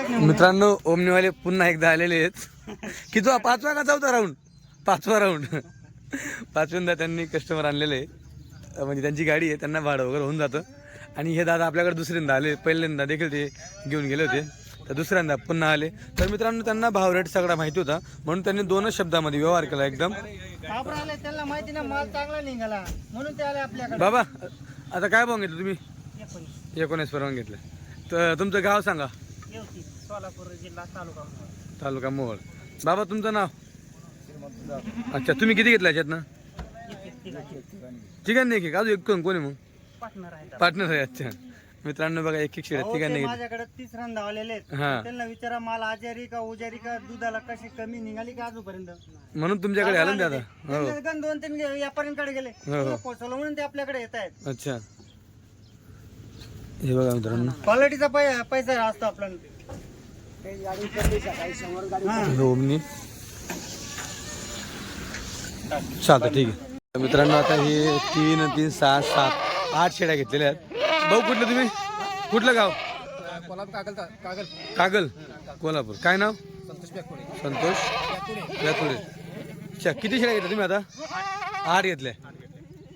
मित्रांनो ओमनीवाले पुन्हा एकदा आलेले आहेत. की तो पाचवा का चौथा राऊंड पाचवा राऊंड पाचव्यांदा त्यांनी कस्टमर आणलेले. आहे म्हणजे त्यांची गाडी आहे त्यांना भाडं वगैरे होऊन जातं. आणि हे दादा आपल्याकडे दुसऱ्यांदा आले. पहिल्यांदा देखील ते घेऊन गेले होते. तर दुसऱ्यांदा पुन्हा आले. तर मित्रांनो त्यांना भाव रेट सगळा माहिती होता. म्हणून त्यांनी दोनच शब्दामध्ये व्यवहार केला एकदम. त्यांना माहिती ना माल चांगला निघाला. म्हणून ते आले आपल्याकडे. बाबा आता काय भाव घेतलं तुम्ही? एकोणीस. एकोणीस परवान घेतलं. तर तुमचं गाव सांगा. येवती सोलापूर जिल्हा तालुका तालुका मोहोळ. बाबा तुमचं नाव? अच्छा तुम्ही किती घेतला याच्यात ना तिघांनी एक एक अजून एक कोण कोणी मग? पार्टनर आहेत पार्टनर आहे अच्छा. मित्रांनो बघा एक एक शेड अहो, तिघांनी ते घेतली माझ्याकडे तिसऱ्यांदा आलेले आहेत. हा. त्यांना विचारा माल आजारी का उजारी का दुधाला कशी कमी निघाली का आजूपर्यंत म्हणून तुमच्याकडे आलं ना दादा? हो. त्यांना गण दोन तीन व्यापाऱ्यांकडे गेले. हो, हो. पोहोचवलं म्हणून ते आपल्याकडे येत आहेत अच्छा. हे बघा मित्रांनो. क्वालिटीचा पै- पैसा असतो आपला. हे ओमनी चालतं ठीक आहे. मित्रांनो आता हे तीन तीन सहा सात आठ शेड्या घेतलेल्या आहेत. भाऊ कुठलं तुम्ही? कुठलं गाव? कागल. कोल्हापूर. काय नाव? संतोष अच्छा किती शेळ्या घेतल्या तुम्ही आता? आठ घेतल्या.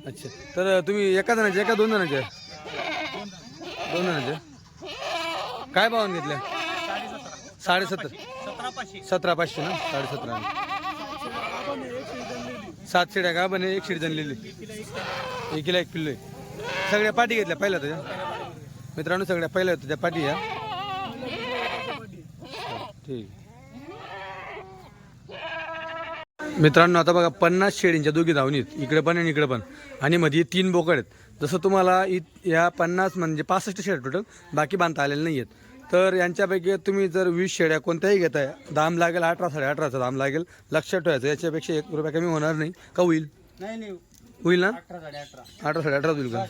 अच्छा तर तुम्ही एका जणाच्या एका दोन जणांच्या दोन हजार. काय भावाने घेतल्या? साडेसत्तर. सतरा पाचशे ना? साडेसतरा. सात शिड्या का? बने एक शेड जनलेली. एकीला एक पिल्लो आहे सगळ्या पाठी घेतल्या पहिल्या तुझ्या? मित्रांनो सगळ्या पहिल्या होत्या त्या पाठी या? ठीक. मित्रांनो आता बघा पन्नास शेळींच्या दोघी धावणीत इकडे पण आणि इकडे पण. आणि मध्ये तीन बोकड आहेत. जसं तुम्हाला इ या पन्नास म्हणजे पासष्ट शेळ्या टोटल बाकी बांधता आलेले नाही आहेत तर यांच्यापैकी तुम्ही जर वीस शेळ्या कोणत्याही घेताय दाम लागेल अठरा साडे अठराचा दाम लागेल. लक्षात ठेवायचं याच्यापेक्षा एक रुपया कमी होणार नाही. का होईल? नाही नाही. होईल ना? अठरा साडे अठरा. होईल का?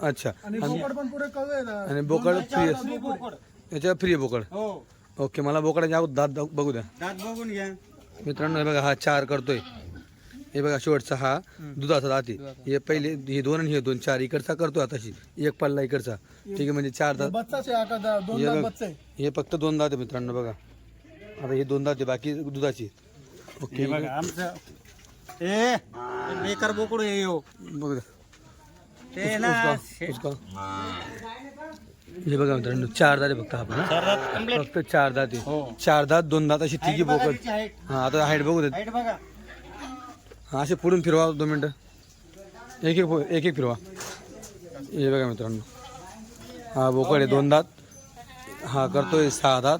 अच्छा. आणि बोकड फ्री मी बोकड याच्या फ्री आहे. बोकड. हो. ओके मला बोकडाच्या दात दात बघू द्या. दात बघून घ्या. मित्रांनो हे बघा हा चार करतोय. हे बघा शेवटचा हा दुधाचा दात आहे. हे पहिले हे दोन आणि हे दोन चार इकडचा करतोय आताशी एक पल्ला इकडचा. ठीक आहे म्हणजे चार दात. हे बघ, हे फक्त दोन दात आहे मित्रांनो बघा. आता हे दोन दात आहे बाकी दुधाची. ओके. बघा बेकार बोकड उसका हे बघा मित्रांनो चार दात आहे फक्त आपण हा. फक्त चार दात आहे. चार दात दोन दात अशी तिघी बोकड. हा आता हाईट बघू बघा. हा असे पुढून फिरवा दोन मिनटं. एक एक एक एक फिरवा. हे बघा मित्रांनो. हा बोकड आहे दोन दात. हा करतोय सहा दात.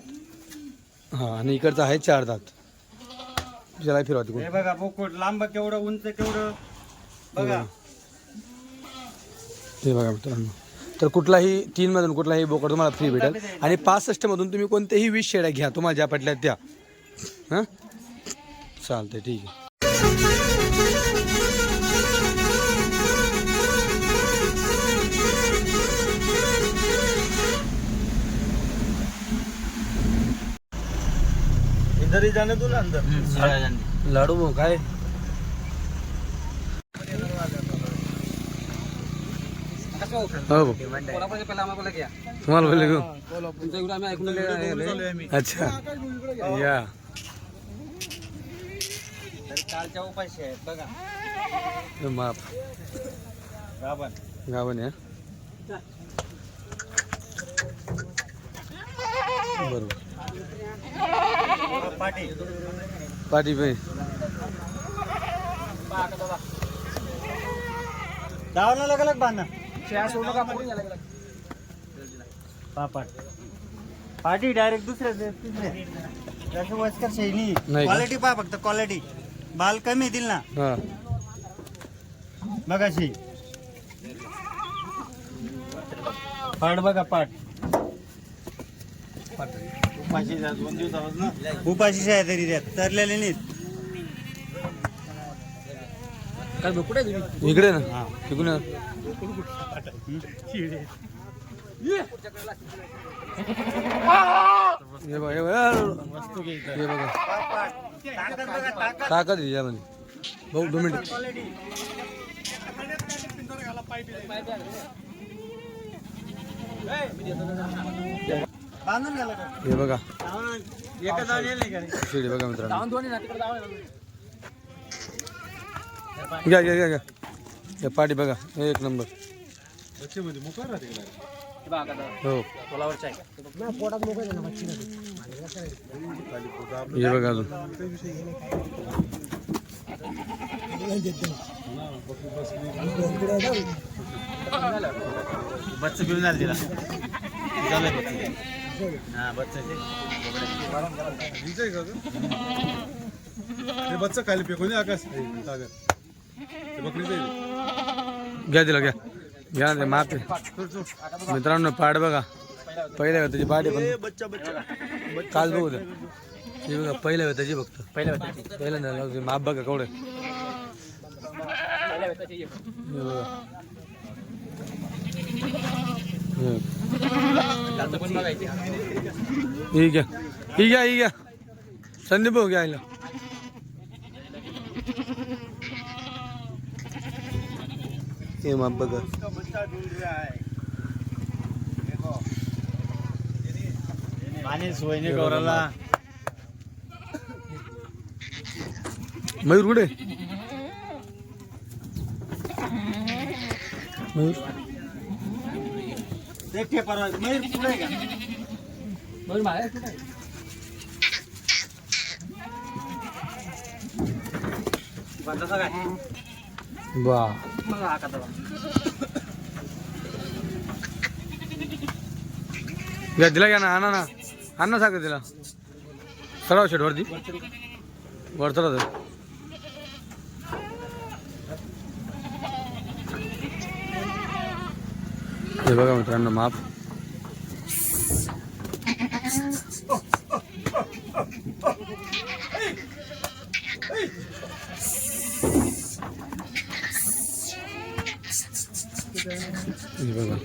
हा आणि इकडचा आहे चार दात. त्याला फिरवा तिकडून. हे बघा बोकड लांब केवढं उंच केवढं? बघा. हे बघा मित्रांनो. तर कुठलाही तीन मधून कुठलाही बोकड तुम्हाला फ्री भेटेल. आणि पासष्ट मधून तुम्ही कोणत्याही वीस शेड्या घ्या. तुम्हाला ज्या पटल्या त्या. हां? चालतंय ठीक आहे. इधर ही जाने दो ना अंदर लाडू भाऊ काय? हो. तुम्हाला बोलले अच्छा. या. कालच्या उपाशी आहेत बघा माप गावन या बरोबर. पाठी पाठी पे. धावला लग लग बांधा पापड पाठी डायरेक्ट दुसऱ्या तिसऱ्या. त्याचं वस्कर शैली नाही का? क्वालिटी पहा फक्त क्वालिटी बाल कमी येतील ना? हा. बघाशी पाट बघा पाट उपाशी ना? उपाशीच आहे तरी त्यात तरलेले नाहीत. इकडे ना. तिकडून. हे बघा हे बघा हे बघा. ताकद बघा. आहे यामध्ये. भाऊ दोन मिनिट. का हे बघा. बघा मित्रांनो. घ्या घ्या घ्या घ्या. हे पाठी बघा एक नंबर. हो हे. बघा अजून. बच्चं घेऊन झालं तिला. झालं ते बच्चा खाली फेकून दे आकाश. ते. घ्या तिला घ्या. घ्या ते माप आहे. मित्रांनो पाड बघा. पहिल्या त्याची पाठ आहे पण. बच्चा बच्चा काल बघू हे बघा पहिल्या वेताची फक्त. पहिल्या पहिल्यांदा लावते. माप बघा कवडे बघा. हे. ही घ्या ही घ्या ही घ्या संदीप भाऊ हे बघा रहा है देखो पाणी सोय नाही गौराला मयूर कुठे? मयूर? के परवा मयूर पुढे का? बंदाचा काय? वा घ्या दिला घ्या ना आणा ना आण ना साखर तिला. सराव शेट वरती वर चला तर. हे बघा मित्रांनो माप. हे बघा.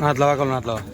हात लावा करून हात लावा.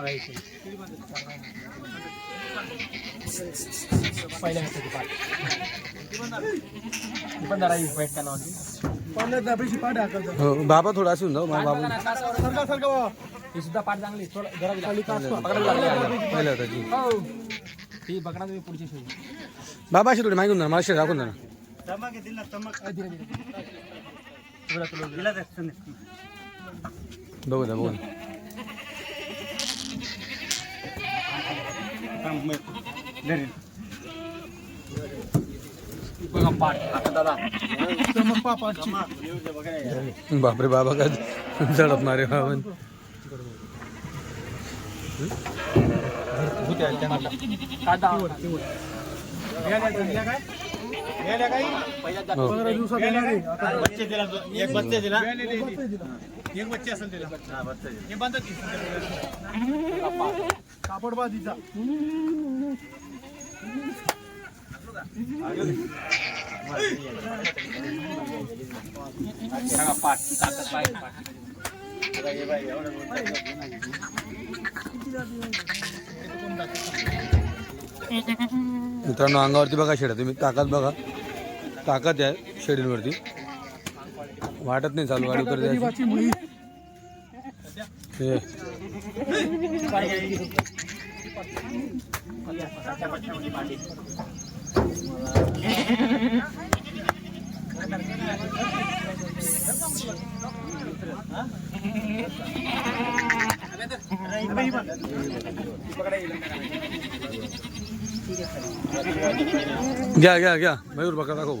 तो. हो बाबा थोडा असून जाऊ माझा बाबा ही सुद्धा पाठ चांगली थोडं जरा पहिला होता जी ही बघणार तुम्ही पुढची शोध बाबा अशी थोडी मागून जा मला शेड दाखवून जा ना चमक आहे तिला चमक दिला त्या संदेश. बघू द्या बघू बापरे बाबा काय झडपणार बाबा. काढा हो बच्चे दिला तो. एक बच्चे दिला. एक बच्चे असेल तिला. हा पाठ ताकद पाहिजे हे एवढं बोलतोय. मित्रांनो अंगावरती बघा शेड. तुम्ही ताकद बघा. ताकद आहे शेडींवरती. वाटत नाही चालू गाडी घ्या घ्या घ्या. मयूर बघा दाखव.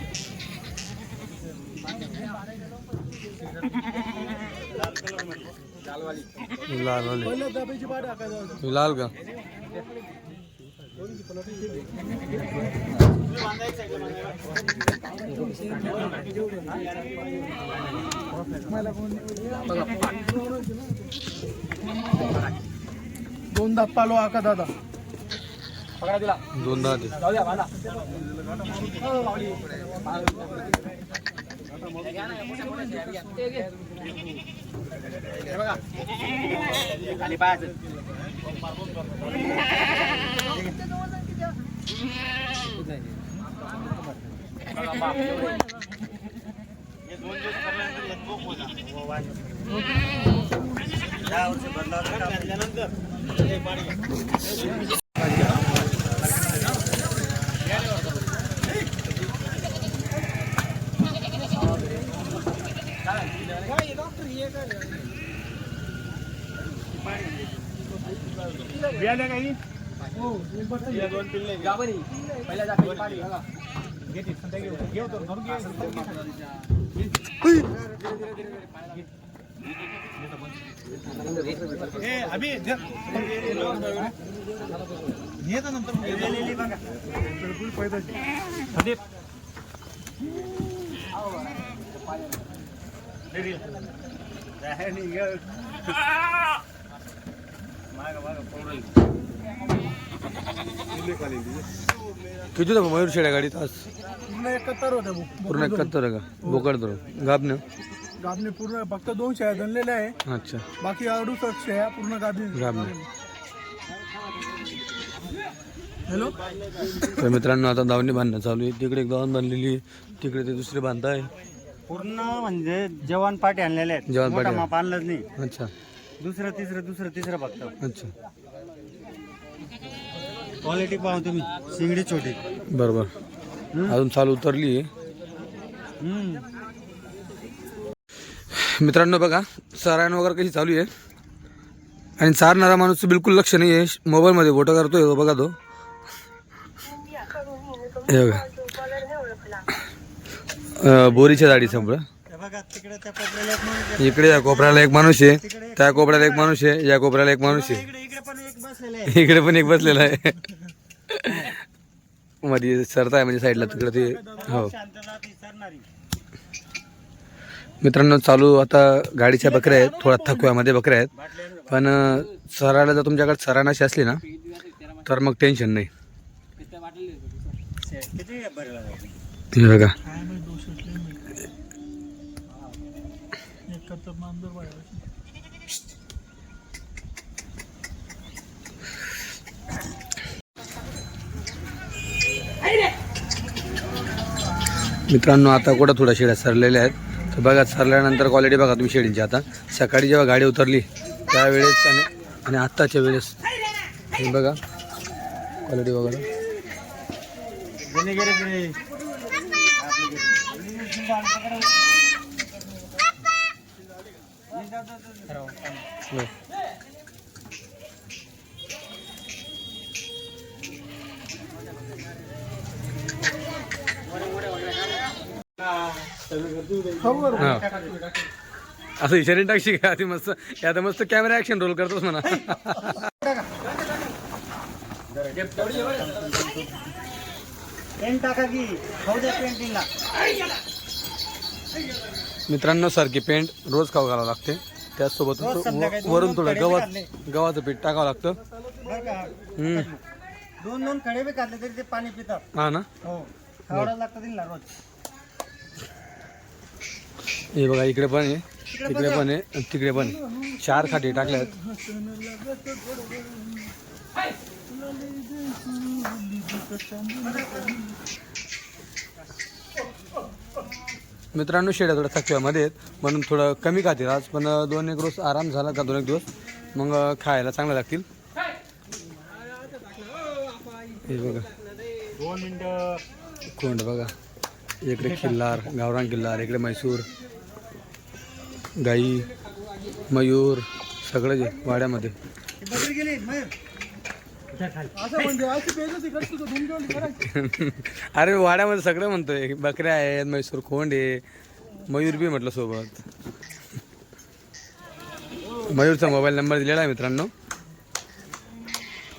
लाल वाले लाल का? दोन दात पालो आका दादा. खाली तिला दोन बियाणे काही? या दोन पिल्ले जा बरी. पहिल्या जागी पाणी बघा. घेते संध्या घेऊ तर धरून घे. ए अभि. घे तर नंतर घे. किती होतं मयूर शेड्या गाडीत आज? पूर्ण एकाहत्तर होते. पूर्ण एकाहत्तर का? बोकड धरून गाबनं गाबने पूर्ण फक्त दोन शेळ्या जनलेल्या आहे. अच्छा. बाकी अडुसष्ट शेळ्या पूर्ण गाबने गाबनं हॅलो? तर मित्रांनो आता दावणी बांधणं चालू आहे. तिकडे एक दावण बांधलेली आहे. तिकडे ते दुसरे बांधताय. पूर्ण म्हणजे जवान पाठी आणलेले आहेत. जवान मोठा पाटी. माप आणलंच नाही. अच्छा. दुसरं तिसरं दुसरं तिसरं फक्त. अच्छा. क्वालिटी पाहू तुम्ही. शिंगडी छोटी. बरोबर. अजून चालू उतरली. हम्म. मित्रांनो बघा सरायन वगैरे कशी चालू आहे? आणि चारणारा माणूस बिलकुल लक्ष नाही आहे मोबाईलमध्ये फोटो करतोय तो बघा तो. हे बघा. बोरीच्या झाडी संपलं. इकडे या कोपऱ्याला एक माणूस आहे. त्या कोपऱ्याला एक माणूस आहे या कोपऱ्याला एक माणूस आहे. इकडे पण एक बसलेला आहे. मध्ये सरता आहे म्हणजे साईडला तिकडे ते हो. मित्रांनो चालू आता गाडीच्या बकऱ्या आहेत. थोडा थकव्यामध्ये बकऱ्या आहेत. पण सराला सरायला जर तुमच्याकडे सरानाशी असली ना तर मग टेन्शन नाही. बघा. मित्रांनो आता कुठं थोड्या शेड्या सरलेल्या आहेत. तर बघा सरल्यानंतर क्वालिटी बघा तुम्ही शेडींची आता. सकाळी जेव्हा गाडी उतरली त्यावेळेस आणि आणि आत्ताच्या वेळेस. हे बघा क्वालिटी वगैरे. गेले असं इशारे टाकशी का? ती मस्त आता मस्त कॅमेरा ऍक्शन रोल करतोस म्हणा. पेंट टाका की खाऊ द्या पेंटिंगला. मित्रांनो सारखी पेंट रोज खाऊ घालावं लागते. त्याचसोबत वरून थोडं काढले. गव्हाचं पीठ टाकावं लागतं. दोन दोन खडे बी काढले तरी ते पाणी पितात. हा ना? हो. लागतं रोज. हे बघा इकडे पण आहे. तिकडे पण आहे. आणि तिकडे पण आहे. चार खाटी टाकल्यात. मित्रांनो शेड्या थोड्या थकव्यामध्ये आहेत म्हणून थोडं कमी खातील आज पण दोन एक रोज आराम झाला का दोन एक दिवस मग खायला चांगलं लागतील. हे बघा. दोन मिनिटं. कोंड बघा. इकडे खिल्लार गावरान किल्लार इकडे म्हैसूर गाई मयूर सगळं जे वाड्यामध्ये. अरे वाड्यामध्ये सगळं म्हणतोय. बकऱ्या आहेत म्हैसूर कोंड आहे. मयूर बी म्हटलं सोबत. मयूरचा मोबाईल नंबर दिलेला आहे मित्रांनो.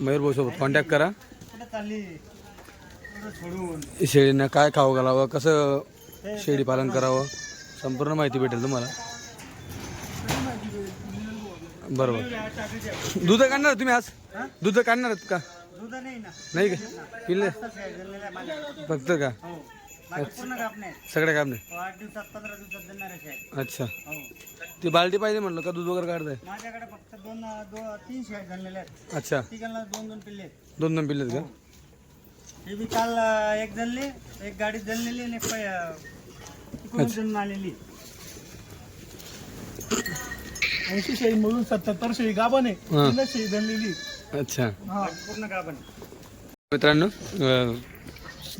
मयूर भाऊ सोबत कॉन्टॅक्ट करा. शेळीनं काय खावं घालावं कसं शेळी पालन करावं संपूर्ण माहिती भेटेल तुम्हाला. बरोबर. दूध काढणार तुम्ही आज? दूध काढणार का? दुधा नाही ना. नाही का? पिल्ले. फक्त का? हो. बाकी पूर्ण कापणे. आहेत. सगळे काम नाही हो, अच्छा. हो. ती बाल्टी पाहिजे म्हणलं का दूध वगैरे काढताय? माझ्याकडे फक्त दोन तीन आहेत. अच्छा. दोन दोन पिल्ले. दोन दोन पिल्लेत का? हे. बी काल एक जणली एक गाडी जळलेली आणि एक आलेली. ऐंशी शेळी मिळून सत्याहत्तर शेळी गाभण आहे. हा. तिला शेळी बनलेली अच्छा. हा. पूर्ण गाभण. मित्रांनो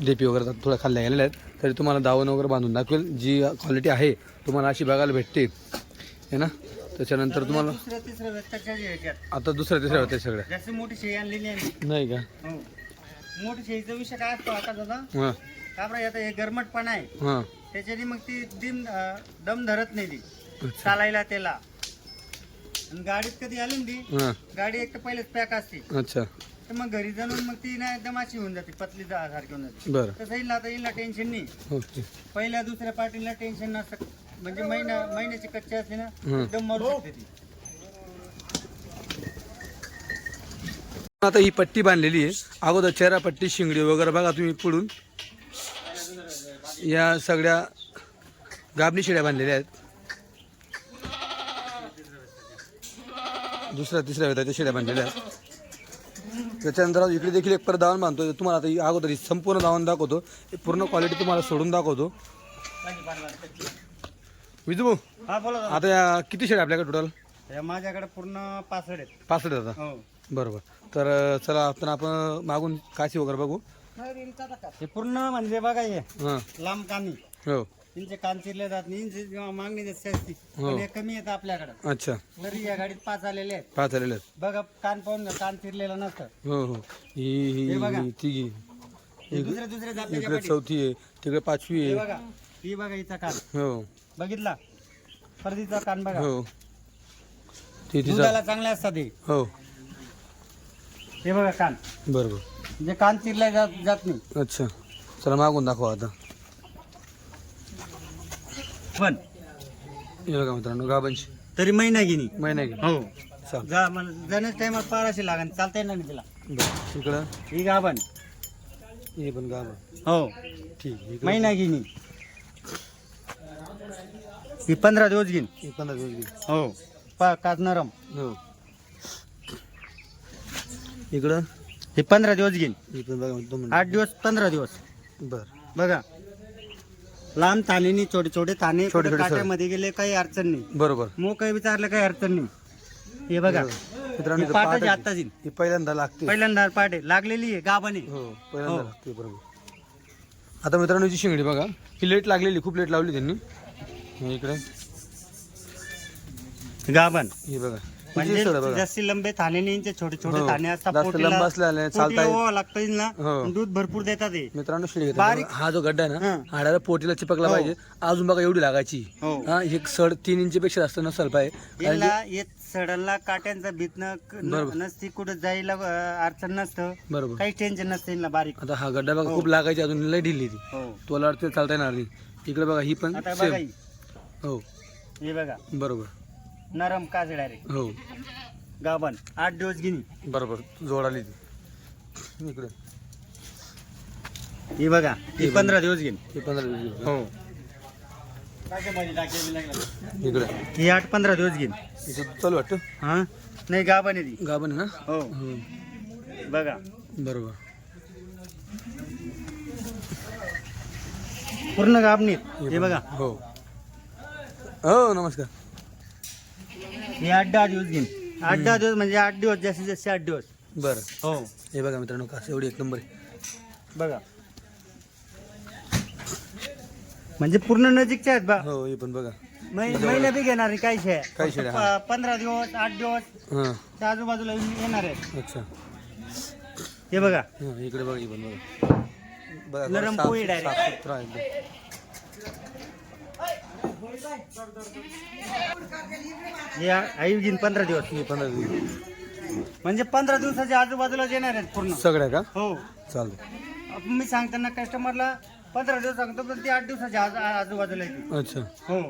डीपी वगैरे आता थोड्या खाल्ल्या गेलेल्या आहेत. तरी तुम्हाला दावण वगैरे बांधून दाखवेल. जी क्वालिटी आहे तुम्हाला अशी बघायला भेटते. है ना? त्याच्यानंतर तुम्हाला दुसऱ्या तिसऱ्या व्यक्ताच्या ह्याच्यात आता दुसऱ्या तिसऱ्या होत्या सगळ्या. जास्त मोठी शेळी आणलेली आहे. नाही का? हो. मोठी शेळीचा विषय काय असतो आता दादा? हां. का बरं आता हे गरमटपणा आहे. हां. त्याच्याने मग ती दिन अं, दम धरत नाही ती. चालायला त्याला. आणि गाडीत कधी आली ना ती हां. गाडी एक तर पहिलेच पॅक असते. अच्छा. तर मग घरी जाऊन मग ती ना एकदम अशी होऊन जाते पतली जा- सारखी होऊन जाते. बरं. तसं येईल आता येईल टेन्शन नाही. ओके. पहिल्या दुसऱ्या पार्टीला टेन्शन नसतं. म्हणजे महिना महिन्याची कच्ची असते ना. एकदम मरू शकते ती. आता ही पट्टी बांधलेली आहे. अगोदर चेहरा पट्टी शिंगडी वगैरे बघा तुम्ही पुढून. या सगळ्या गाबणी शिड्या बांधलेल्या आहेत. दुसऱ्या तिसऱ्या वेळेच्या शिड्या बांधलेल्या त्याच्यानंतर इकडे देखील एक परत दावण बांधतो तुम्हाला आता अगोदर संपूर्ण दावण दाखवतो. पूर्ण क्वालिटी तुम्हाला सोडून दाखवतो. विजू भाऊ. आता या किती शेड्या आपल्याकडे टोटल माझ्याकडे पूर्ण पासष्ट आहेत. पासष्ट आता? हो. बरोबर. तर चला आपण आपण मागून काशी वगैरे बघू. हे पूर्ण म्हणजे बघा हे. हां. लांब कामी हो. त्यांचे कान चिरले जात नाही. यांची जेव्हा मागणी जास्त असते. हो. पण हे कमी येतं आपल्याकडे. अच्छा. तरी या गाडीत पाच आलेले आहेत. पाच आलेले आहेत. बघा कान पाहून घ्या, कान चिरलेलं नसतं. हो हो. ही ही हे बघा. ही तिघी. हे दुसऱ्या दुसऱ्या जातीच्या इकडे पाठी. चौथी आहे तिकडे पाचवी हे आहे बघा. ही बघा हिचा कान. हो. बघितला? परदीचा कान बघा. हो. ती तिचा दुधाला चांगले असतात हे. हो. हे बघा कान. बरोबर. म्हणजे कान चिरल्या जात जात नाही. अच्छा. चला मागून दाखवा आता. पण. हे बघा मित्रांनो गाबांची तरी महिना घेणी महिना घे हो चाल जा मला जाण्याच टायमात पाराशी लागेल चालता येणार नाही तिला. बरं इकडं. ही गाभण. हे पण गाबा हो. ठीक आहे इकडं. महिना घेणी ही पंधरा दिवस घेईन. हे पंधरा दिवस घे हो. पा काच नरम हो. इकडं. हे पंधरा दिवस घेईन. हे पण बघा दोन मिनिट. आठ दिवस पंधरा दिवस. बरं. बघा. लांब तानेनी छोटे छोटे ताने छोटे छोटे. काट्यामध्ये गेले काही अडचण नाही. बरोबर. मग काही विचारलं काही अडचण नाही. हे बघा. मित्रांनो इथं येईल ही पहिल्यांदा लागते. पहिल्यांदा पाटे लागलेली आहे गाभाने हो पहिल्यांदा हो. लागते बरोबर. आता मित्रांनो जी शिंगडी बघा. ही लेट लागलेली खूप लेट लावली त्यांनी. हे इकडे. गाभण. हे बघा. म्हणजे बघा. जास्ती लंबे थाने नाही यांचे छोटे छोटे हो. थाने असतात जास्त पोटीला- लंब असल्याने चालता पोटीला येत- ओवा लागतं येईल ना हो. दूध भरपूर देतात हे. मित्रांनो शिडी बारीक-. हा जो गड्डा आहे ना हं. हाडाला पोटीला चिपकला हो. पाहिजे. अजून बघा एवढी लागायची. हो. हा एक सड तीन इंची पेक्षा जास्त नसाल पाहिजे. कारण याला येत सडनला काट्यांचं भीतनं क- न- बरोबर. नसती कुठं जायला अं, अडचण नसतं. बरोबर. काही टेन्शन नसतं यांना बारीक. आता हा गड्डा बघा हो. खूप लागायची अजून लय ढिली ती. हो. तुला वाटते चालता येणार नाही. इकडे बघा ही पण आता सेम बघा ही. हो. हे बघा. बरोबर. नरम काज डायरेक्ट हो. गाभण. आठ दिवस गिनी. बरोबर जोड आली ती. इकडे. ही बघा ही पंधरा दिवस घेईन ही पंधरा दिवस हो. इकडे. ही आठ पंधरा दिवस घेईन इथं चालू वाटतं? हा? नाही गाभण आहे ती. आहे ना? हो. हो. बघा. बरोबर. पूर्ण गाभणी हे बघा. हो. हो नमस्कार. ही आठ दहा दिवस घेईन. आठ दहा दिवस म्हणजे आठ दिवस जास्तीत जास्त आठ दिवस. बरं. हो. हे बघा मित्रांनो कसं एवढी एक नंबर आहे. बघा. म्हणजे पूर्ण नजीकच्या आहेत बा. हो हे पण बघा. मै- महिना बी घेणार नाही काही शे काही शेळ्या, पंधरा दिवस आठ दिवस हां. त्या आजूबाजूला येणार आहेत. अच्छा. हे बघा. हां इकडे बघा हे पण बघा. बघा नरम पोळी एकदम. आई घेईन पंधरा दिवस हे पंधरा दिवस. म्हणजे पंधरा दिवसाच्या आजूबाजूला येणार आहेत पूर्ण. सगळ्या का? हो. चालतं मी सांगताना कस्टमरला पंधरा दिवस सांगतो पण ते आठ दिवसाच्या आज- आजूबाजूला येते अच्छा. हो.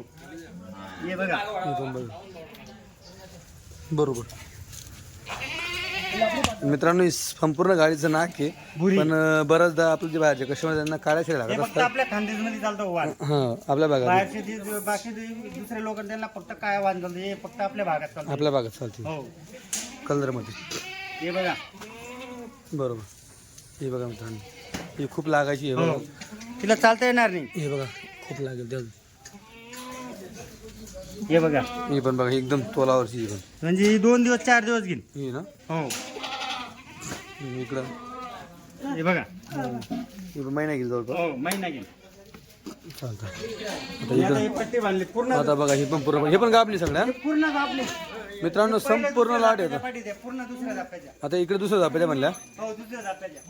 बघा. पण बघा. बरोबर. मित्रांनो ही संपूर्ण गाडीचं नाक आहे. पण अं, बऱ्याचदा आपले जे बाहेरचे कस्टमर त्यांना हे लागत फक्त असतात. आपल्या खानदेशमध्ये चालतं हां आपल्या भागात. बाहेरचे जे बाकी जे दुसरे लोक त्यांना फक्त काय चालतं. हे फक्त आपल्या भागात चालतं. आपल्या भागात चालते. हो. कलरमध्ये. हे बघा. बरोबर. हे बघा मित्रांनो ही खूप लागायची हे हो. बघा. तिला चालता येणार नाही. हे बघा खूप लागेल. त्या हे बघा. ही पण बघा एकदम तोलावरची ही पण. म्हणजे ही दोन दिवस चार दिवस घेईन. ही ना? हो. ही इकडं. हे बघा. ही पण महिना घेईल जवळपास. हो महिना घेईन. चालतं. आता हे आता इकडं पट्टी बांधली पूर्ण आता बघा हे पण पूर्ण हे पण गाबली सगळ्या पूर्ण आपले मित्रांनो संपूर्ण लाट येतं पूर्ण दुसऱ्या जाप्याच्या आता इकडे दुसरं झापेल्या म्हणल्या. हो दुसऱ्या जाप्याच्या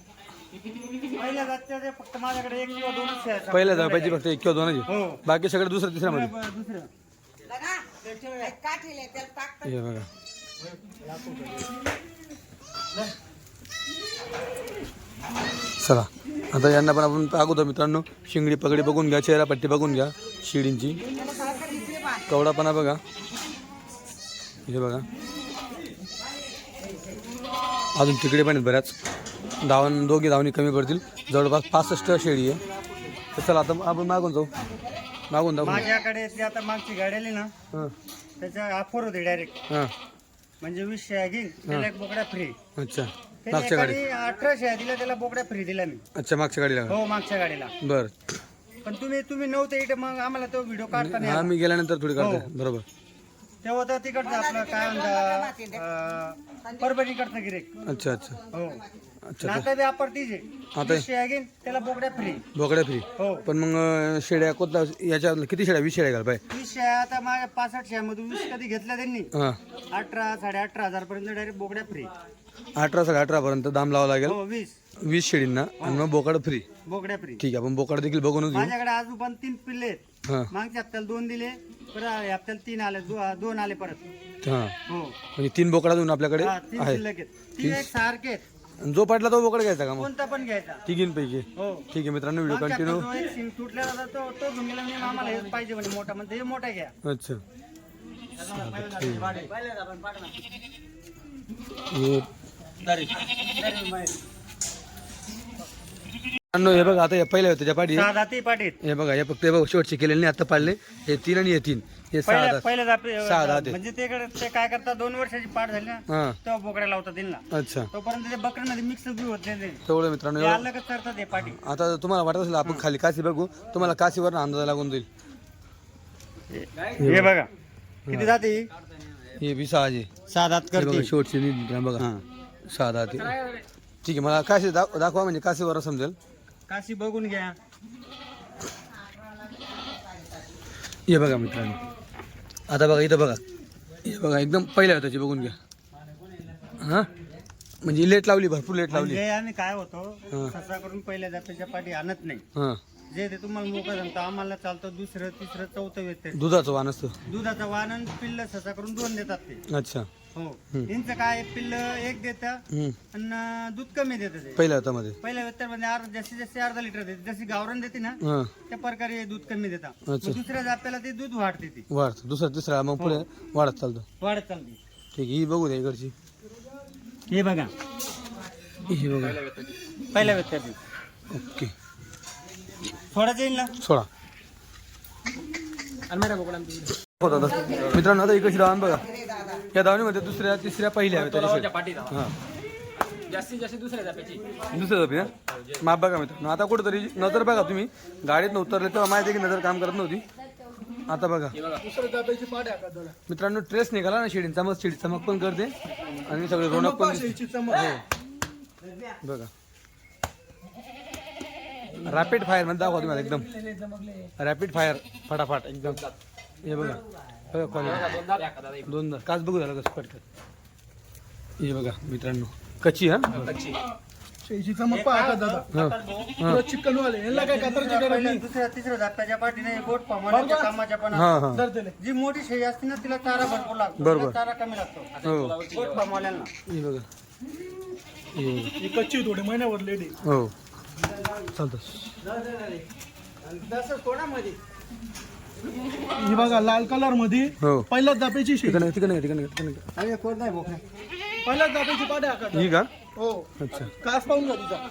पहिल्या जात्याच्या फक्त माझ्याकडे एक किंवा दोनच आहेत. पहिल्या फक्त एक किंवा दोनच. हो. बाकी सगळं दुसरं तिसऱ्यामध्ये. दुसरं हे बघा. चला आता यांना पण आपण अगोदर मित्रांनो शिंगडी पगडी बघून घ्या चेहरा पट्टी बघून घ्या शिडींची. कवडापणा बघा. हे बघा. अजून तिकडे पण आहेत बऱ्याच. धावन दोघी धावणी कमी पडतील. जवळपास पासष्ट शेळी आहे. तर चला आता आपण मागून जाऊ. मागून माझ्याकडे ते आता मागची गाडी आली ना हां. त्याच्या ऑफर होते डायरेक्ट हां. म्हणजे वीस घेईन त्याला एक बोकड्या फ्री अच्छा. मागच्या गाडी एकाने अठरा शेळ्या दिल्या त्याला बोकड्या फ्री दिल्या मी. अच्छा मागच्या गाडीला हो मागच्या गाडीला. बर. पण तुम्ही तुम्ही नव्हते इथे मग आम्हाला तो व्हिडिओ काढता नाही हा. मी गेल्यानंतर थोडी काढते हो. बरोबर. तेव्हा तर तिकडचं आपलं काय म्हणता परभणीकडचं गिरेक. अच्छा अच्छा. हो. अच्छा आपण तिचे आता- शेळ्या घेईन त्याला बोकड्या फ्री. बोकड्या फ्री. हो. पण मग अं, शेळ्या कोणत्या याच्या किती शेळ्या वीस शेळ्या घाल पाय वीस शेळ्या आता माझ्या पासष्ट शेळ्यामधून वीस कधी घेतल्या त्यांनी? हां. अठरा साडे अठरा हजार पर्यंत डायरेक्ट बोकड्या फ्री. अठरा साडे अठरा पर्यंत दाम लावा लागेल. हो वीस. वीस शेळींना. आणि मग बोकड फ्री. बोकड्या फ्री. ठीक आहे आपण बोकड देखील बघूनच घेऊ. माझ्याकडे अजून पण तीन पिल्ले आहेत. हां. मागच्या हप्त्याला दोन दिले परत या हप्त्याला तीन आले दो- दोन आले परत. हां. हो. म्हणजे तीन बोकड अजून आपल्याकडे? हा, तीन आहे शिल्लक आहेत. तीन एक सारखे आहेत. आणि जो पडला तो बोकड घ्यायचा का मग? कोणता पण घ्यायचा. तिघींपैकी. हो. ठीक आहे मित्रांनो व्हिडिओ मागच्या कंटिन्यू हप्त्यात जो एक सिम तुटलेला होता तो तो घेऊन गेला मी आम्हाला हेच पाहिजे म्हणे मोठा. म्हणजे हे मोठा घ्या. अच्छा. हे. हे बघा आता हे पहिल्या होत्या त्या पाठी सहा जाती हे बघा हे फक्त हे बघा शेवटचे केलेले नाही आता पाडले. हे तीन आणि हे तीन. हे सहा पहिल्या दात. पहिल्या जाती सहा. म्हणजे ते काय करतात दोन वर्षाची पाठ झाली ना हा. तेव्हा बोकड्या लावतात अच्छा. तोपर्यंत ते बकऱ्यांमध्ये मिक्स बी होत नाही ते. तेवढं मित्रांनो ते अलगच करतात हे पाठी आता तुम्हाला वाटत असेल आपण खाली काशी बघू. तुम्हाला काशीवर अंदाज लागून जाईल. हे बघा. किती जाती हे? बी सहा सहा हे बघा करते. शेवटची नीट बघा. सहा दात. ठीक आहे मला काशी दाख- दाखवा म्हणजे काशीवर समजेल. काशी बघून घ्या. हे बघा मित्रांनो. आता बघा इथं बघा. हे बघा एकदम पहिल्या त्याची बघून घ्या. हा? म्हणजे लेट लावली भरपूर लेट लावली. म्हणजे आम्ही काय होतो. ससा करून पहिल्या जातीच्या पाठी आणत नाही. हा. जे ते तुम्हाला मोकळं सांगतो आम्हाला चालतं दुसरं तिसरं चौथं येते दुधाचं वाण असतं. दुधाचं वानन पिल्ल ससा करून दोन देतात ते. अच्छा. हो. यांचं काय पिल्ल एक देतं. आणि दूध कमी देतं ते. पहिल्या हातामध्ये. पहिल्या म्हणजे अर्धा जास्तीत जास्त अर्धा लिटर देते जशी गावरान देते ना हा. त्या प्रकारे दूध कमी अच्छा. मग दुसऱ्या जाप्याला ते दूध वाढते ती. वाढतं. दुसरा तिसरा मग पुढे वाढत चालतं. वाढत चालते. ठीक आहे ही बघू द्या इकडची. हे बघा. ही बघा. पहिल्या वेतर ओके. थोडाच येईल ना? सोळा हो दादा. मित्रांनो आता इकडची धावण बघा. या धावणीमध्ये दुसऱ्या तिसऱ्या पहिल्या आहेत त्याच्या पाठी हा. जास्तीत जास्त दुसऱ्या दुसऱ्या धापी ना माप बघा मित्रांनो आता कुठेतरी नजर बघा तुम्ही. गाडीत उतरले तेव्हा माहिती आहे की नजर काम करत नव्हती. आता बघा. मित्रांनो ट्रेस निघाला ना शिडींचा मग शिडी चमक पण करते. आणि सगळे रोनक पण दिसते. हो. बघा. रॅपिड फायरमध्ये दाखवा तुम्हाला एकदम. रॅपिड फायर फटाफट एकदम. हे बघा. बघा. दोनदा. काच बघू झालं कसं पटकन हे बघा मित्रांनो. कच्ची हा? दादा. चिकन वाले यांना काय कातरची गरज पहिल्या नाही. दुसऱ्या तिसऱ्या धाप्याच्या पाठीने बोट कामाच्या पण हा हा. जी मोठी शेळी असते ना तिला चारा भरपूर लागतो. चारा कमी लागतो. बोट हे बघा. हे. ही कच्ची थोडी महिन्यावर लेडी. हो. चालतं. कोणामध्ये? ही बघा लाल कलरमध्ये हो. पहिल्याच दापेची शेळी तिकडे तिकडे तिकडे तिकडे अरे कोण नाही बोका पहिल्याच दापेची पाड्या आकार ही का? हो. अच्छा. कास पाहून जा तिचा.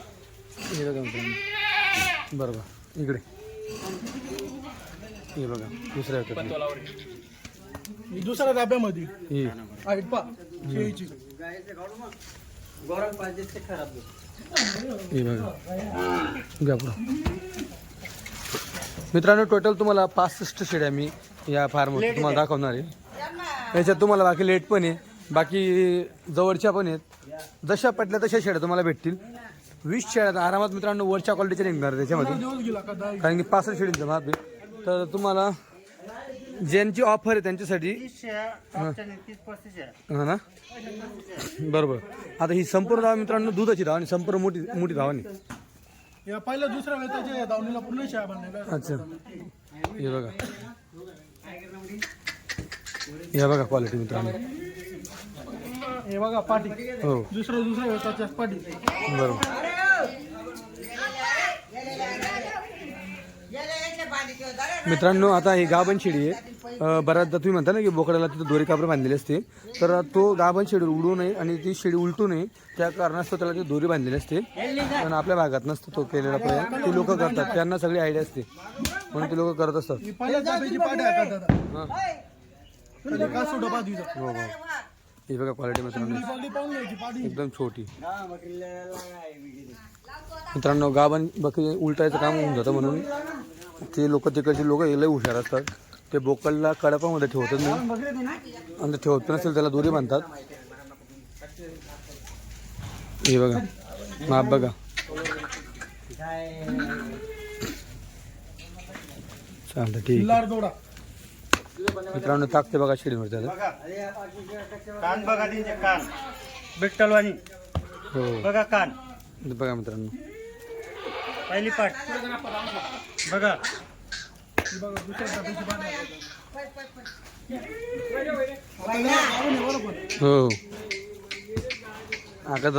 हे मित्रांनो बरोबर इकडे. हे बघा दुसऱ्या. ही दुसऱ्या दाब्यामध्ये ही. पा. शेळीची. हे बघा. घ्या पुढं. मित्रांनो टोटल तुम्हाला पासष्ट शेड्या मी या फार्मवर तुम्हाला दाखवणार आहे. याच्यात तुम्हाला बाकी लेट पण आहे. बाकी जवळच्या पण आहेत. जशा पटल्या तशा शेड्या तुम्हाला भेटतील. वीस शेड्या आरामात मित्रांनो वरच्या क्वालिटीच्या निघणार आहे त्याच्यामध्ये कारण की पासष्ट शेडींचा माप आहे. तर तुम्हाला ज्यांची ऑफर आहे त्यांच्यासाठी हा ना? बरोबर. आता ही संपूर्ण धावा मित्रांनो दुधाची धावा आणि संपूर्ण मोठी मोठी धावा नाही. या पहिल्या दुसऱ्या वेताच्या दावणीला पूर्ण शेळ्या बनलेल्या अच्छा. हे बघा. हे बघा क्वालिटी मित्रांनो. हे बघा पाटी. हो. दुसऱ्या दुसऱ्या वेताच्या पाटी. बरोबर. मित्रांनो आता ही गाभण शेळी आहे. बऱ्याचदा तुम्ही म्हणता ना की बोकडाला तिथं दोरी कापडं बांधलेली असते. तर तो गाभण शेळी उडू नये आणि ती शेळी उलटू नये. त्या कारणास्तव त्याला ती दोरी बांधलेली असते. पण आपल्या भागात नसतो तो केलेला प्रयोग ते लोक करतात. त्यांना सगळी आयडिया असते. म्हणून ते लोक करत असतात. हो, हो. हे. बघा क्वालिटी मित्रांनो. एकदम छोटी. मित्रांनो गाभण बकरी उलटायचं काम होऊन जातं म्हणून. ते लोक तिकडचे लोक लय हुशार असतात. ते बोकलला कडापामध्ये ठेवतच नाही आणि ठेवत असेल त्याला दोरी बांधतात. हे बघा. माप बघा. चालतं ठीक मित्रांनो टाकते बघा शिडीवर त्याला बघा कान बघा त्यांचे कान. बिट्टलवाणी. हो. बघा कान. बघा मित्रांनो. पहिली पाठ. बघा. हो. आता